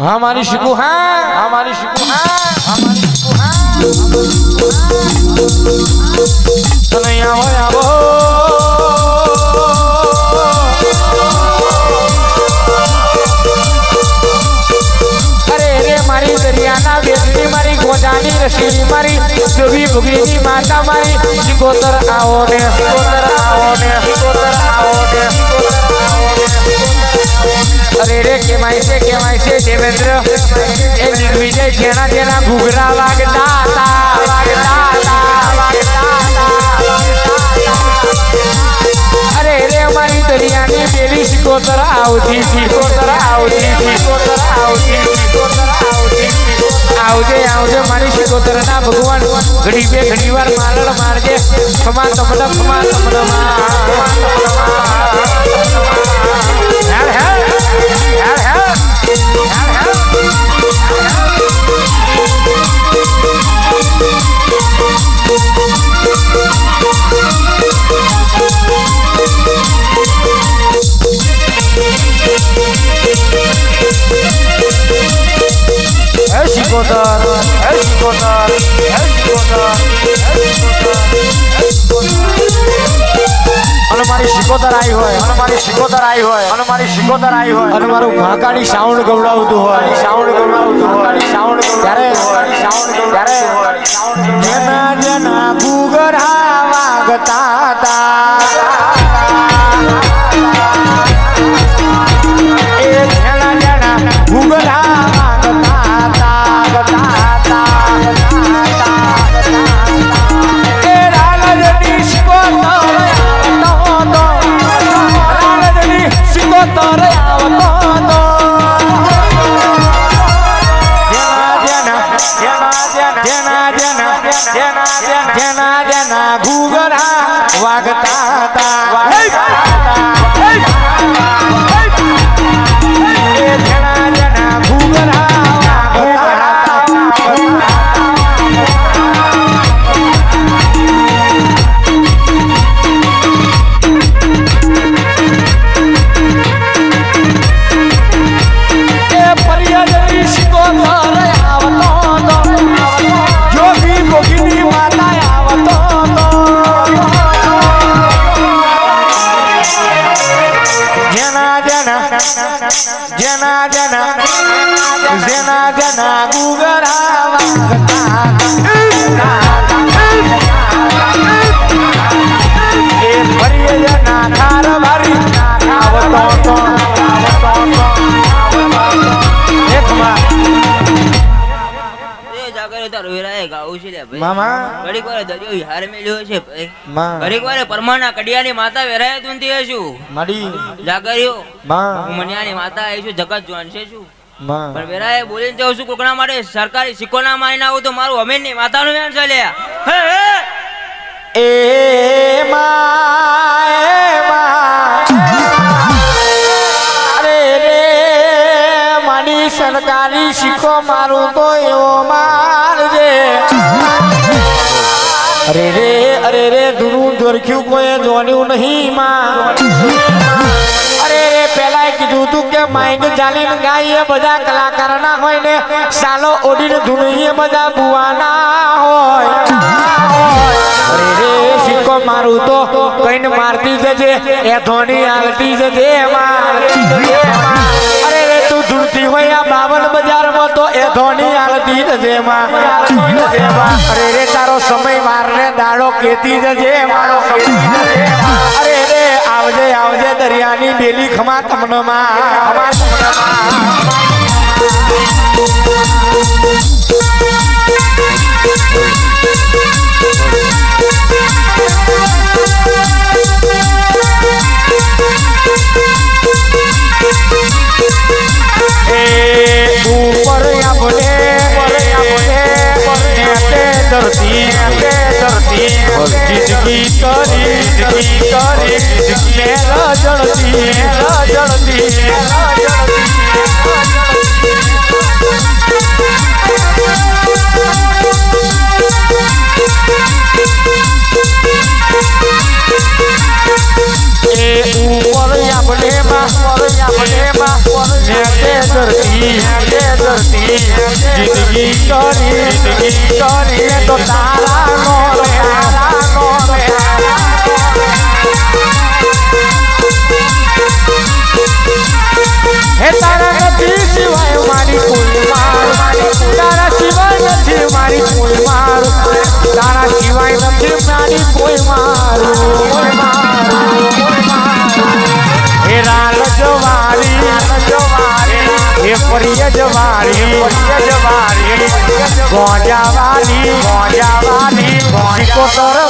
હા મારી શીખું હા હા. મારી શીખું હા. હા મારી શીખું હા. તને આવો આવો. અરે રે મારી દરિયાના બેટની મારી ગોજાની રસીની મારી જોવી ભુગરીની માતા મારી સિકોતર આવો ને સિકોતર આવો ને. અરે રે, કેવાય છે કેવાય છે, દેવેન્દ્ર. એ દિગ્વિજય જેના જેના ઘૂઘરા હતા અરે રે, અમારી દરિયાની પેલી સિકોતર આવતી સિકોતર આવતી આવતી આવજે આવજે, મારી સિકોતર ભગવાન. ઘડી બે ઘડી વાર મારડ મારજે. ખમા તમડ ખમા તમડ હે Sikotar Godard, Sikotar Godard, Sikotar Godard. અને મારી સિકોતર આવી હોય અને મારી સિકોતર આવી હોય અને મારી સિકોતર આવી હોય. અને મારું મહાકાળી સાઉન્ડ ગવડાવતું હોય. સાઉન્ડ ગવડાવતું હોય. સાઉન્ડ ત્યારે સાઉન્ડ ત્યારે જેના જેના ગુગરા જેના જના જના જના જેના છે લે ભાઈ. મામા. ઘડીક વાર દરિયો વિહાર મેલ્યો છે ભાઈ. માં. ઘડીક વાર પરમાના કડિયાની માતા વેરાય તુંતી હશું માડી. જાગર્યો હું મનિયાની માતા આવી છું જગત જોન છે છું માં. પણ વેરાએ બોલીને જાઉં છું કોકના માટે સરકારી સિકોના માં આવું તો મારું અમીનની માતાનું વેણ ચાલ્યા હે હે. એ માં એ માં રે મારી સરકારી શીખો મારું તો એવો મારજે અરે રે અરે રે ધૂરું ધોરખ્યું કોઈ જોન્યું નહીં માં. અરે રે, પેલા કીધું તું કે માઇક ચાલીને ગાય બધા કલાકાર ના હોય ને, સાલો ઓડીને હોય. સિક્કો મારું તો કઈને મારતી જજે, એ ધોની આલતી જજે અરે તું ધૂળતી હોય આ બાવન બજારમાં તો એ ધોની આલતી જજે માં. અરે રે સમય મારને દાડો કેતી જજે, મારો અરે રે, આવજે આવજે દરિયાની બેલી ખમા તમને માં દીકરી દીકરી મેરા જળતી મેરા જળતી મેરા જિંદગી કરી જિંદગી કરી તો તા પરિય જવારી પરિય જવારી ગોજાવાની ગોજાવાની કોતર